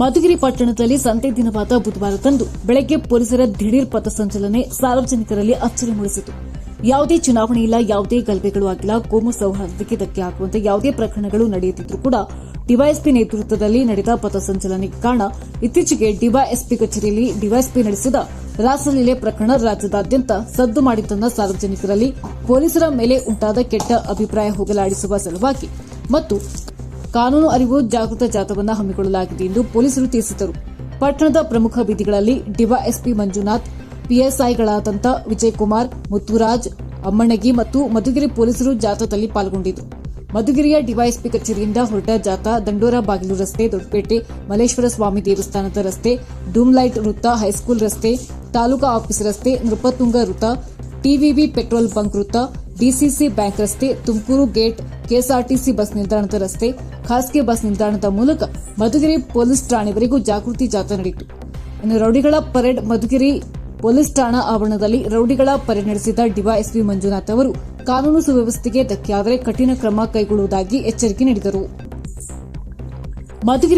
ಮಧುಗಿರಿ ಪಟ್ಟಣದಲ್ಲಿ ಸಂತೆ ದಿನವಾದ ಬುಧವಾರದಂದು ಬೆಳಗ್ಗೆ ಪೊಲೀಸರ ದಿಢೀರ್ ಪಥಸಂಚಲನೆ ಸಾರ್ವಜನಿಕರಲ್ಲಿ ಅಚ್ಚರಿ ಮೂಡಿಸಿತು. ಯಾವುದೇ ಚುನಾವಣೆ ಇಲ್ಲ, ಯಾವುದೇ ಗಲಭೆಗಳು ಆಗಿಲ್ಲ, ಕೋಮು ಸೌಹಾರ್ದಕ್ಕೆ ಧಕ್ಕೆ ಹಾಕುವಂತೆ ಯಾವುದೇ ಪ್ರಕರಣಗಳು ನಡೆಯುತ್ತಿದ್ದರೂ ಕೂಡ ಡಿವೈಎಸ್ಪಿ ನೇತೃತ್ವದಲ್ಲಿ ನಡೆದ ಪಥಸಂಚಲನಕ್ಕೆ ಕಾರಣ ಇತ್ತೀಚೆಗೆ ಡಿವೈಎಸ್ಪಿ ಕಚೇರಿಯಲ್ಲಿ ಡಿವೈಎಸ್ಪಿ ನಡೆಸಿದ ರಾಸಲೀಲೆ ಪ್ರಕರಣ ರಾಜ್ಯದಾದ್ಯಂತ ಸದ್ದು ಮಾಡಿದ್ದನ್ನ ಸಾರ್ವಜನಿಕರಲ್ಲಿ ಪೊಲೀಸರ ಮೇಲೆ ಉಂಟಾದ ಕೆಟ್ಟ ಅಭಿಪ್ರಾಯ ಹೋಗಲಾಡಿಸುವ ಸಲುವಾಗಿ ಮತ್ತು ಕಾನೂನು ಅರಿವು ಜಾಗೃತ ಜಾಥಾವನ್ನು ಹಮ್ಮಿಕೊಳ್ಳಲಾಗಿದೆ ಎಂದು ಪೊಲೀಸರು ತಿಳಿಸಿದರು ಪಟ್ಟಣದ ಪ್ರಮುಖ ಬೀದಿಗಳಲ್ಲಿ ಡಿವೈಎಸ್ಪಿ ಮಂಜುನಾಥ್, ಪಿಎಸ್ಐಗಳಾದಂಥ ವಿಜಯಕುಮಾರ್, ಮುತ್ತುರಾಜ್, ಅಮ್ಮಣಗಿ ಮತ್ತು ಮಧುಗಿರಿ ಪೊಲೀಸರು ಜಾಥಾದಲ್ಲಿ ಪಾಲ್ಗೊಂಡಿದ್ದರು. ಮಧುಗಿರಿಯ ಡಿವೈಎಸ್ಪಿ ಕಚೇರಿಯಿಂದ ಹೊರಟ ಜಾಥಾ ದಂಡೋರ ಬಾಗಿಲು ರಸ್ತೆ, ದೊಡ್ಡಪೇಟೆ, ಮಲ್ಲೇಶ್ವರ ಸ್ವಾಮಿ ದೇವಸ್ಥಾನದ ರಸ್ತೆ, ಡೂಮ್ಲೈಟ್ ವೃತ್ತ ಹೈಸ್ಕೂಲ್ ರಸ್ತೆ, ತಾಲೂಕಾ ಆಫೀಸ್ ರಸ್ತೆ, ನೃಪತುಂಗ ವೃತ್ತ, ಟಿವಿವಿ ಪೆಟ್ರೋಲ್ ಬಂಕ್ ವೃತ್ತ ಡಿಸಿಸಿ ಬ್ಯಾಂಕ್ ರಸ್ತೆ, ತುಮಕೂರು ಗೇಟ್, ಕೆಎಸ್ಆರ್ಟಿಸಿ ಬಸ್ ನಿಲ್ದಾಣದ ರಸ್ತೆ, ಖಾಸಗಿ ಬಸ್ ನಿಲ್ದಾಣದ ಮೂಲಕ ಮಧುಗಿರಿ ಪೊಲೀಸ್ ಠಾಣೆವರೆಗೂ ಜಾಗೃತಿ ಜಾಥಾ ನಡೆಯಿತು. ಇನ್ನು ರೌಡಿಗಳ ಪರೇಡ್ ಮಧುಗಿರಿ ಪೊಲೀಸ್ ಠಾಣಾ ಆವರಣದಲ್ಲಿ ರೌಡಿಗಳ ಪರೇಡ್ ನಡೆಸಿದ ಡಿವೈಎಸ್ಪಿ ಮಂಜುನಾಥ್ ಅವರು ಕಾನೂನು ಸುವ್ಯವಸ್ಥೆಗೆ ಧಕ್ಕೆಯಾದರೆ ಕಠಿಣ ಕ್ರಮ ಕೈಗೊಳ್ಳುವುದಾಗಿ ಎಚ್ಚರಿಕೆ ನೀಡಿದರು. ಮಧುಗಿರಿ